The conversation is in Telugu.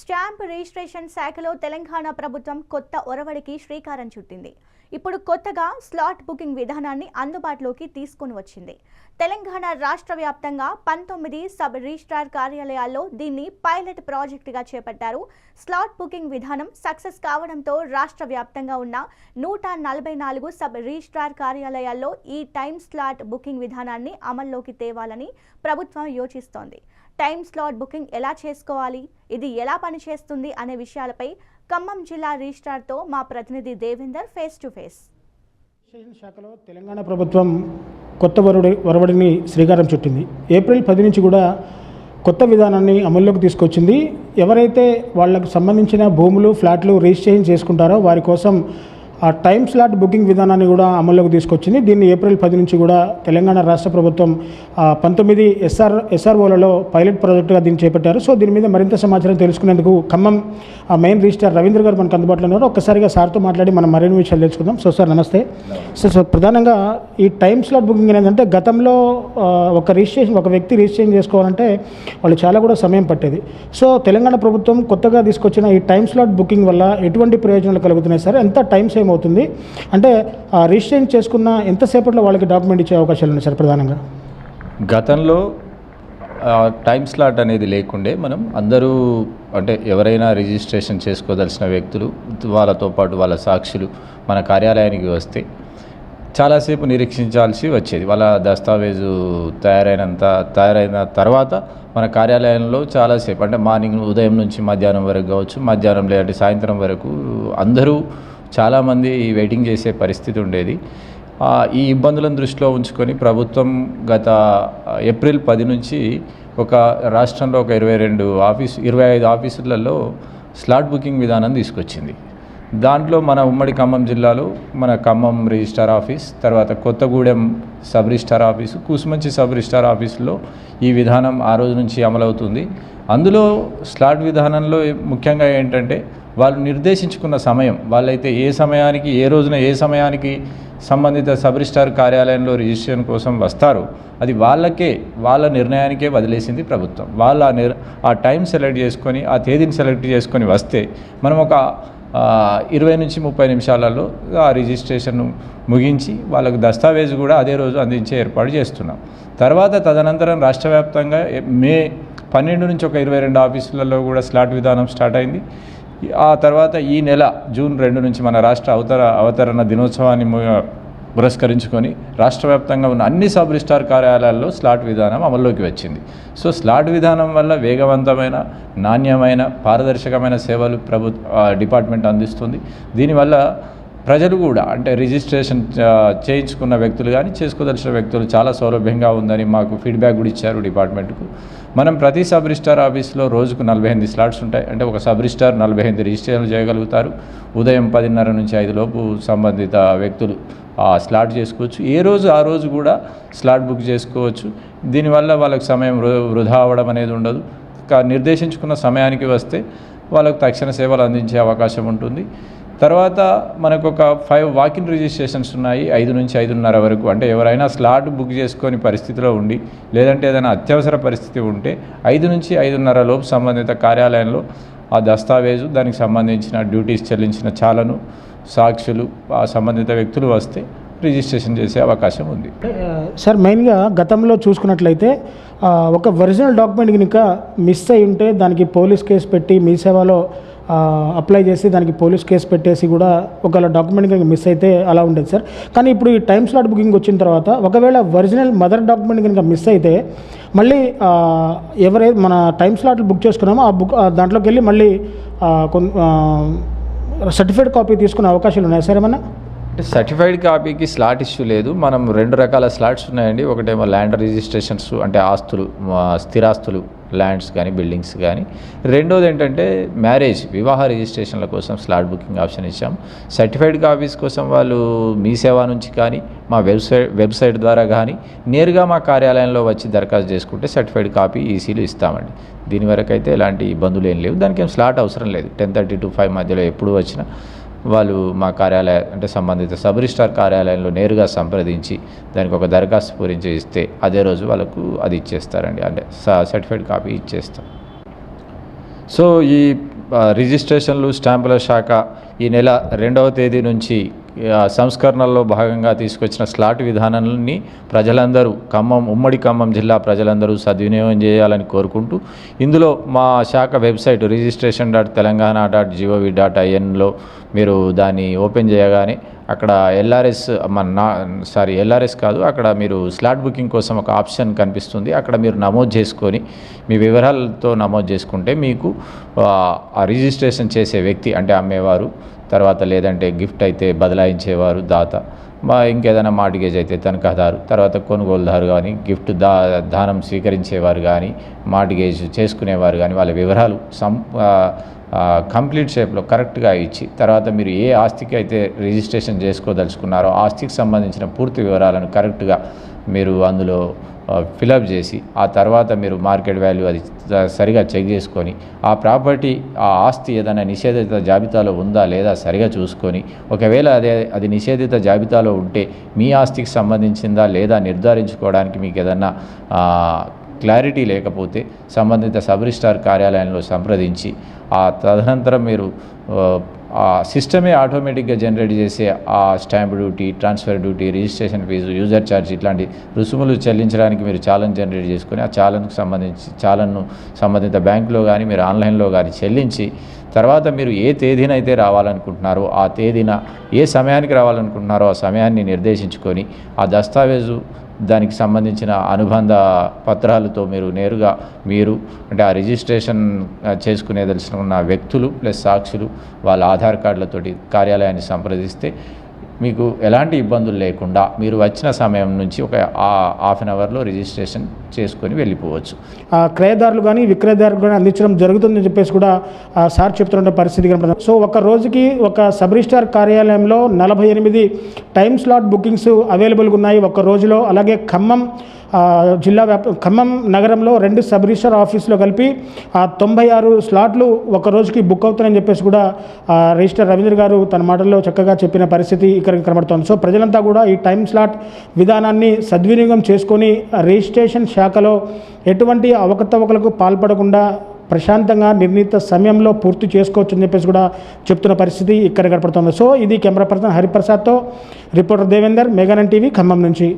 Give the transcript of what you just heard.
స్టాంప్ రిజిస్ట్రేషన్ శాఖలో తెలంగాణ ప్రభుత్వం కొత్త ఒరవడికి శ్రీకారం చుట్టింది. ఇప్పుడు కొత్తగా స్లాట్ బుకింగ్ విధానాన్ని అందుబాటులోకి తీసుకొని వచ్చింది. తెలంగాణ రాష్ట్ర వ్యాప్తంగా పంతొమ్మిది సబ్ రిజిస్ట్రార్ కార్యాలయాల్లో దీన్ని పైలట్ ప్రాజెక్టుగా చేపట్టారు. స్లాట్ బుకింగ్ విధానం సక్సెస్ కావడంతో రాష్ట్ర వ్యాప్తంగా ఉన్న నూట నలభై నాలుగు సబ్ రిజిస్ట్రార్ కార్యాలయాల్లో ఈ టైమ్ స్లాట్ బుకింగ్ విధానాన్ని అమల్లోకి తేవాలని ప్రభుత్వం యోచిస్తోంది. టైమ్ స్లాట్ బుకింగ్ ఎలా చేసుకోవాలి? ఇది ఎలా పనిచేస్తుంది? అనే విషయాలపై ఖమ్మం జిల్లా రిజిస్ట్రార్తో మా ప్రతినిధి దేవేందర్ ఫేస్ టు ఫేస్. శాఖలో తెలంగాణ ప్రభుత్వం కొత్త వరుడి వరవడిని శ్రీకారం చుట్టింది. ఏప్రిల్ పది నుంచి కూడా కొత్త విధానాన్ని అమల్లోకి తీసుకొచ్చింది. ఎవరైతే వాళ్ళకు సంబంధించిన భూములు ఫ్లాట్లు రిజిస్ట్రేషన్ చేసుకుంటారో వారి కోసం ఆ టైం స్లాట్ బుకింగ్ విధానాన్ని కూడా అమల్లోకి తీసుకొచ్చింది. దీన్ని ఏప్రిల్ పది నుంచి కూడా తెలంగాణ రాష్ట్ర ప్రభుత్వం పంతొమ్మిది ఎస్ఆర్ ఎస్ఆర్ఓలలో పైలట్ ప్రాజెక్టుగా దీన్ని చేపట్టారు. సో దీని మీద మరింత సమాచారం తెలుసుకునేందుకు ఖమ్మం ఆ, మెయిన్ రిజిస్టార్ రవీంద్ర గారు మనకు అందుబాటులో ఉన్నారు. ఒక్కసారిగా సార్తో మాట్లాడి మనం మరిన్ని విషయాలు తెలుసుకుందాం. సో సార్ నమస్తే. సో సో ప్రధానంగా ఈ టైమ్ స్లాట్ బుకింగ్ ఏంటంటే గతంలో ఒక రిజిస్ట్రేషన్ ఒక వ్యక్తి రిజిస్ట్రేషన్ చేసుకోవాలంటే వాళ్ళు చాలా కూడా సమయం పట్టేది. సో తెలంగాణ ప్రభుత్వం కొత్తగా తీసుకొచ్చిన ఈ టైం స్లాట్ బుకింగ్ వల్ల ఎటువంటి ప్రయోజనాలు కలుగుతున్నాయి సార్? ఎంత టైం సేవ్ అవుతుంది అంటే ఆ, రిజిస్ట్రేషన్ చేసుకున్న ఎంతసేపట్లో వాళ్ళకి డాక్యుమెంట్ ఇచ్చే అవకాశాలు ఉన్నాయి సార్ ప్రధానంగా? గతంలో టైం స్లాట్ అనేది లేకుండే మనం అందరూ అంటే ఎవరైనా రిజిస్ట్రేషన్ చేసుకోదలసిన వ్యక్తులు వాళ్ళతో పాటు వాళ్ళ సాక్షులు మన కార్యాలయానికి వస్తే చాలాసేపు నిరీక్షించాల్సి వచ్చేది. వాళ్ళ దస్తావేజు తయారైనంత తయారైన తర్వాత మన కార్యాలయంలో చాలాసేపు అంటే మార్నింగ్ ఉదయం నుంచి మధ్యాహ్నం వరకు కావచ్చు మధ్యాహ్నం లేదంటే సాయంత్రం వరకు అందరూ చాలామంది వెయిటింగ్ చేసే పరిస్థితి ఉండేది. ఈ ఇబ్బందులను దృష్టిలో ఉంచుకొని ప్రభుత్వం గత ఏప్రిల్ పది నుంచి ఒక రాష్ట్రంలో ఒక ఇరవై రెండు ఆఫీసు ఇరవై ఐదు ఆఫీసులలో స్లాట్ బుకింగ్ విధానం తీసుకొచ్చింది. దాంట్లో మన ఉమ్మడి ఖమ్మం జిల్లాలో మన ఖమ్మం రిజిస్టార్ ఆఫీస్ తర్వాత Kothagudem sub registrar office Kusumanchi sub registrar ఆఫీసులో ఈ విధానం ఆ రోజు నుంచి అమలవుతుంది. అందులో స్లాట్ విధానంలో ముఖ్యంగా ఏంటంటే వాళ్ళు నిర్దేశించుకున్న సమయం వాళ్ళైతే ఏ సమయానికి ఏ రోజున ఏ సమయానికి సంబంధిత సబ్ రిజిస్టార్ కార్యాలయంలో రిజిస్ట్రేషన్ కోసం వస్తారో అది వాళ్ళకే వాళ్ళ నిర్ణయానికే వదిలేసింది ప్రభుత్వం. వాళ్ళు ఆ నిర్ ఆ టైం సెలెక్ట్ చేసుకొని ఆ తేదీని సెలెక్ట్ చేసుకొని వస్తే మనం ఒక ఇరవై నుంచి ముప్పై నిమిషాలలో ఆ రిజిస్ట్రేషన్ ముగించి వాళ్ళకు దస్తావేజు కూడా అదే రోజు అందించే ఏర్పాటు చేస్తున్నాం. తర్వాత తదనంతరం రాష్ట్ర వ్యాప్తంగా మే పన్నెండు నుంచి ఒక ఇరవై రెండు ఆఫీసులలో కూడా స్లాట్ విధానం స్టార్ట్ అయింది. ఆ తర్వాత ఈ నెల జూన్ రెండు నుంచి మన రాష్ట్ర అవతర అవతరణ దినోత్సవాన్ని పురస్కరించుకొని రాష్ట్ర వ్యాప్తంగా ఉన్న అన్ని సబ్ రిజిస్టార్ కార్యాలయాల్లో స్లాట్ విధానం అమల్లోకి వచ్చింది. సో స్లాట్ విధానం వల్ల వేగవంతమైన నాణ్యమైన పారదర్శకమైన సేవలు ప్రభుత్వ డిపార్ట్మెంట్ అందిస్తుంది. దీనివల్ల ప్రజలు కూడా అంటే రిజిస్ట్రేషన్ చేయించుకున్న వ్యక్తులు కానీ చేసుకోదలిచిన వ్యక్తులు చాలా సౌలభ్యంగా ఉందని మాకు ఫీడ్బ్యాక్ కూడా ఇచ్చారు డిపార్ట్మెంట్కు. మనం ప్రతి సబ్ రిజిస్టార్ ఆఫీస్లో రోజుకు నలభై ఎనిమిది స్లాట్స్ ఉంటాయి. అంటే ఒక సబ్ రిజిస్టార్ నలభై ఎనిమిది రిజిస్ట్రేషన్లు చేయగలుగుతారు. ఉదయం పదిన్నర నుంచి ఐదు లోపు సంబంధిత వ్యక్తులు ఆ స్లాట్ చేసుకోవచ్చు. ఏ రోజు ఆ రోజు కూడా స్లాట్ బుక్ చేసుకోవచ్చు. దీనివల్ల వాళ్ళకి సమయం వృ- వృధా అవ్వడం అనేది ఉండదు. నిర్దేశించుకున్న సమయానికి వస్తే వాళ్ళకు తక్షణ సేవలు అందించే అవకాశం ఉంటుంది. తర్వాత మనకు ఒక ఫైవ్ వాకిన్ రిజిస్ట్రేషన్స్ ఉన్నాయి ఐదు నుంచి ఐదున్నర వరకు. అంటే ఎవరైనా స్లాట్ బుక్ చేసుకొని పరిస్థితిలో ఉండి లేదంటే ఏదైనా అత్యవసర పరిస్థితి ఉంటే ఐదు నుంచి ఐదున్నర లోపు సంబంధిత కార్యాలయంలో ఆ దస్తావేజు దానికి సంబంధించిన డ్యూటీస్ చెల్లించిన చాలను సాక్షులు ఆ సంబంధిత వ్యక్తులు వస్తే రిజిస్ట్రేషన్ చేసే అవకాశం ఉంది. సార్ మెయిన్గా గతంలో చూసుకున్నట్లయితే ఒక ఒరిజినల్ డాక్యుమెంట్ కనుక మిస్ అయి ఉంటే దానికి పోలీస్ కేసు పెట్టి మీ సేవలో అప్లై చేసి దానికి పోలీస్ కేసు పెట్టేసి కూడా ఒకవేళ డాక్యుమెంట్ కనుక మిస్ అయితే అలా ఉండేది సార్. కానీ ఇప్పుడు ఈ టైమ్ స్లాట్ బుకింగ్ వచ్చిన తర్వాత ఒకవేళ ఒరిజినల్ మదర్ డాక్యుమెంట్ కనుక మిస్ అయితే మళ్ళీ ఎవరైతే మన టైమ్ స్లాట్లు బుక్ చేసుకున్నామో ఆ బుక్ దాంట్లోకి వెళ్ళి మళ్ళీ ఆ, కొన్ కాపీ తీసుకునే అవకాశాలు ఉన్నాయి సార్ ఏమన్నా? అంటే సర్టిఫైడ్ కాపీకి స్లాట్ ఇష్యూ లేదు. మనం రెండు రకాల స్లాట్స్ ఉన్నాయండి. ఒకటేమో ల్యాండ్ రిజిస్ట్రేషన్స్ అంటే ఆస్తులు స్థిరాస్తులు ల్యాండ్స్ కానీ బిల్డింగ్స్ కానీ రెండోది ఏంటంటే మ్యారేజ్ వివాహ రిజిస్ట్రేషన్ల కోసం స్లాట్ బుకింగ్ ఆప్షన్ ఇచ్చాం. సర్టిఫైడ్ కాపీస్ కోసం వాళ్ళు మీ సేవ నుంచి కానీ మా వెబ్సైట్ వెబ్సైట్ ద్వారా కానీ నేరుగా మా కార్యాలయంలో వచ్చి దరఖాస్తు చేసుకుంటే సర్టిఫైడ్ కాపీ ఈసీలు ఇస్తామండి. దీని వరకు అయితే ఎలాంటి ఇబ్బందులు ఏం లేవు. దానికి ఏం స్లాట్ అవసరం లేదు. టెన్ థర్టీ టు ఫైవ్ మధ్యలో ఎప్పుడు వచ్చినా. వాళ్ళు మా కార్యాలయ అంటే సంబంధిత సబ్ రిజిస్టార్ కార్యాలయంలో నేరుగా సంప్రదించి దానికి ఒక దరఖాస్తు పూరించి ఇస్తే అదే రోజు వాళ్ళకు అది ఇచ్చేస్తారండి. అంటే సర్టిఫైడ్ కాపీ ఇచ్చేస్తాం సో ఈ రిజిస్ట్రేషన్లు స్టాంపుల శాఖ ఈ నెల రెండవ తేదీ నుంచి సంస్కరణల్లో భాగంగా తీసుకొచ్చిన స్లాట్ విధానాన్ని ప్రజలందరూ ఖమ్మం ఉమ్మడి ఖమ్మం జిల్లా ప్రజలందరూ సద్వినియోగం చేయాలని కోరుకుంటూ ఇందులో మా శాఖ website registration dot Telangana dot GOV dot ఐఎన్లో మీరు దాన్ని ఓపెన్ చేయగానే అక్కడ ఎల్ఆర్ఎస్ మన నా సారీ ఎల్ఆర్ఎస్ కాదు అక్కడ మీరు స్లాట్ బుకింగ్ కోసం ఒక ఆప్షన్ కనిపిస్తుంది. అక్కడ మీరు నమోదు చేసుకొని మీ వివరాలతో నమోదు చేసుకుంటే మీకు ఆ, రిజిస్ట్రేషన్ చేసే వ్యక్తి అంటే అమ్మేవారు తర్వాత లేదంటే గిఫ్ట్ అయితే బదలాయించేవారు దాత. మా ఇంకేదైనా మార్టిగేజ్ అయితే తనఖాదారు. తర్వాత కొనుగోలుదారు కానీ గిఫ్ట్ దా దానం స్వీకరించేవారు కానీ మార్టిగేజ్ చేసుకునేవారు కానీ వాళ్ళ వివరాలు సం కంప్లీట్ షేప్లో కరెక్ట్గా ఇచ్చి తర్వాత మీరు ఏ ఆస్తికి అయితే రిజిస్ట్రేషన్ చేసుకోదలుచుకున్నారో ఆస్తికి సంబంధించిన పూర్తి వివరాలను కరెక్ట్గా మీరు అందులో ఫిలప్ చేసి ఆ తర్వాత మీరు మార్కెట్ వాల్యూ అది సరిగా చెక్ చేసుకొని ఆ ప్రాపర్టీ ఆ ఆస్తి ఏదైనా నిషేధిత జాబితాలో ఉందా లేదా సరిగా చూసుకొని ఒకవేళ అదే అది నిషేధిత జాబితాలో ఉంటే మీ ఆస్తికి సంబంధించిందా లేదా నిర్ధారించుకోవడానికి మీకు ఏదన్నా క్లారిటీ లేకపోతే సంబంధిత సబ్ రిజిస్టార్ కార్యాలయంలో సంప్రదించి ఆ తదనంతరం మీరు ఆ, ఆ సిస్టమే ఆటోమేటిక్గా జనరేట్ చేసే ఆ stamp duty transfer duty registration fee user charge ఇట్లాంటి రుసుములు చెల్లించడానికి మీరు చాలన్ జనరేట్ చేసుకొని ఆ చాలన్కు సంబంధించి చాలన్ను సంబంధిత బ్యాంకులో కానీ మీరు ఆన్లైన్లో కానీ చెల్లించి తర్వాత మీరు ఏ తేదీన అయితే రావాలనుకుంటున్నారో ఆ తేదీన ఏ సమయానికి రావాలనుకుంటున్నారో ఆ సమయాన్ని నిర్దేశించుకొని ఆ దస్తావేజు దానికి సంబంధించిన అనుబంధ పత్రాలతో మీరు నేరుగా మీరు అంటే ఆ రిజిస్ట్రేషన్ చేసుకునే తెలిసిన ఉన్న వ్యక్తులు ప్లస్ సాక్షులు వాళ్ళ ఆధార్ కార్డులతోటి కార్యాలయాన్ని సంప్రదిస్తే మీకు ఎలాంటి ఇబ్బందులు లేకుండా మీరు వచ్చిన సమయం నుంచి ఒక హాఫ్ అన్ అవర్లో రిజిస్ట్రేషన్ చేసుకొని వెళ్ళిపోవచ్చు. ఆ క్రయదారులు కానీ విక్రయదారులు కానీ అందించడం జరుగుతుందని చెప్పేసి కూడా సార్ చెప్తున్న పరిస్థితి కనపడుతుంది. సో ఒక రోజుకి ఒక సబ్ రిజిస్టార్ కార్యాలయంలో నలభై ఎనిమిది టైమ్ స్లాట్ బుకింగ్స్ అవైలబుల్గా ఉన్నాయి ఒక రోజులో. అలాగే ఖమ్మం జిల్లా వ్యాప్ ఖమ్మం నగరంలో రెండు సబ్ రిజిస్టర్ ఆఫీసులో కలిపి తొంభై ఆరు స్లాట్లు ఒక రోజుకి బుక్ అవుతున్నాయని చెప్పేసి కూడా రిజిస్టర్ రవీంద్ర గారు తన మాటల్లో చక్కగా చెప్పిన పరిస్థితి ఇక్కడ కనబడుతోంది. సో ప్రజలంతా కూడా ఈ టైం స్లాట్ విధానాన్ని సద్వినియోగం చేసుకొని రిజిస్ట్రేషన్ శాఖలో ఎటువంటి అవకతవకలకు పాల్పడకుండా ప్రశాంతంగా నిర్ణీత సమయంలో పూర్తి చేసుకోవచ్చు అని చెప్పేసి కూడా చెప్తున్న పరిస్థితి ఇక్కడ కనపడుతుంది సో ఇది కెమెరా పర్సన్ హరిప్రసాద్తో రిపోర్టర్ దేవేందర్ మెగానన్ టీవీ ఖమ్మం నుంచి.